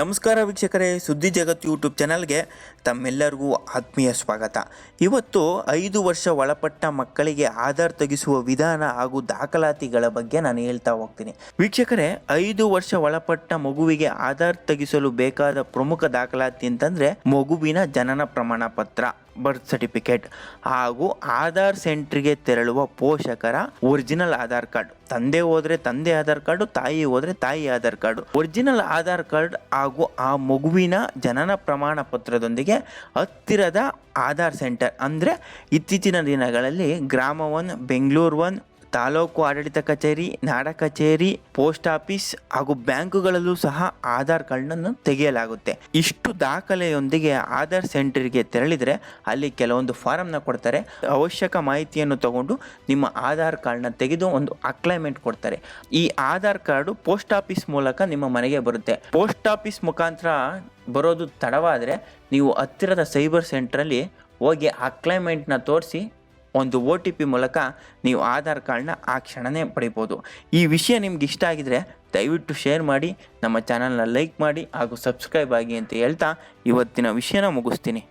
ನಮಸ್ಕಾರ ವೀಕ್ಷಕರೇ, ಸುದ್ದಿ ಜಗತ್ ಯೂಟ್ಯೂಬ್ ಚಾನಲ್ಗೆ ತಮ್ಮೆಲ್ಲರಿಗೂ ಆತ್ಮೀಯ ಸ್ವಾಗತ. ಇವತ್ತು ಐದು ವರ್ಷ ಒಳಪಟ್ಟ ಮಕ್ಕಳಿಗೆ ಆಧಾರ್ ತೆಗೆಸುವ ವಿಧಾನ ಹಾಗೂ ದಾಖಲಾತಿಗಳ ಬಗ್ಗೆ ನಾನು ಹೇಳ್ತಾ ಹೋಗ್ತೀನಿ. ವೀಕ್ಷಕರೇ, ಐದು ವರ್ಷ ಒಳಪಟ್ಟ ಮಗುವಿಗೆ ಆಧಾರ್ ತೆಗೆಸಲು ಬೇಕಾದ ಪ್ರಮುಖ ದಾಖಲಾತಿ ಅಂತಂದ್ರೆ ಮಗುವಿನ ಜನನ ಪ್ರಮಾಣ ಪತ್ರ ಬರ್ತ್ ಸರ್ಟಿಫಿಕೇಟ್ ಹಾಗೂ ಆಧಾರ್ ಸೆಂಟ್ರಿಗೆ ತೆರಳುವ ಪೋಷಕರ ಒರಿಜಿನಲ್ ಆಧಾರ್ ಕಾರ್ಡ್ ತಂದೆ ಹೋದರೆ ತಂದೆ ಆಧಾರ್ ಕಾರ್ಡು ತಾಯಿ ಹೋದರೆ ತಾಯಿ Aadhaar card original Aadhaar card ಹಾಗೂ ಆ ಮಗುವಿನ ಜನನ ಪ್ರಮಾಣ ಪತ್ರದೊಂದಿಗೆ ಹತ್ತಿರದ ಆಧಾರ್ ಸೆಂಟರ್ ಅಂದರೆ ಇತ್ತೀಚಿನ ದಿನಗಳಲ್ಲಿ ಗ್ರಾಮ ಒನ್ ಬೆಂಗಳೂರು ಒನ್ ತಾಲೂಕು ಆಡಳಿತ ಕಚೇರಿ, ನಾಡ ಕಚೇರಿ, ಪೋಸ್ಟ್ ಆಫೀಸ್ ಹಾಗೂ ಬ್ಯಾಂಕುಗಳಲ್ಲೂ ಸಹ ಆಧಾರ್ ಕಾರ್ಡ್ನನ್ನು ತೆಗೆಯಲಾಗುತ್ತೆ. ಇಷ್ಟು ದಾಖಲೆಯೊಂದಿಗೆ ಆಧಾರ್ ಸೆಂಟರ್ಗೆ ತೆರಳಿದರೆ ಅಲ್ಲಿ ಕೆಲವೊಂದು ಫಾರಮ್ನ ಕೊಡ್ತಾರೆ. ಅವಶ್ಯಕ ಮಾಹಿತಿಯನ್ನು ತಗೊಂಡು ನಿಮ್ಮ ಆಧಾರ್ ಕಾರ್ಡ್ನ ತೆಗೆದು ಒಂದು ಅಕ್ಲೈಮೆಂಟ್ ಕೊಡ್ತಾರೆ. ಈ ಆಧಾರ್ ಕಾರ್ಡು ಪೋಸ್ಟ್ ಆಫೀಸ್ ಮೂಲಕ ನಿಮ್ಮ ಮನೆಗೆ ಬರುತ್ತೆ. ಪೋಸ್ಟ್ ಆಫೀಸ್ ಮುಖಾಂತರ ಬರೋದು ತಡವಾದರೆ ನೀವು ಹತ್ತಿರದ ಸೈಬರ್ ಸೆಂಟ್ರಲ್ಲಿ ಹೋಗಿ ಅಕ್ಲೈಮೆಂಟ್ನ ತೋರಿಸಿ ಒಂದು ಒ ಟಿ ಪಿ ಮೂಲಕ ನೀವು ಆಧಾರ್ ಕಾರ್ಡ್ನ ಆ ಕ್ಷಣನೇ ಪಡಿಬೋದು. ಈ ವಿಷಯ ನಿಮ್ಗೆ ಇಷ್ಟ ಆಗಿದ್ರೆ ದಯವಿಟ್ಟು ಶೇರ್ ಮಾಡಿ, ನಮ್ಮ ಚಾನಲ್ನ ಲೈಕ್ ಮಾಡಿ ಹಾಗೂ ಸಬ್ಸ್ಕ್ರೈಬ್ ಆಗಿ ಅಂತ ಹೇಳ್ತಾ ಇವತ್ತಿನ ವಿಷಯನ ಮುಗಿಸ್ತೀನಿ.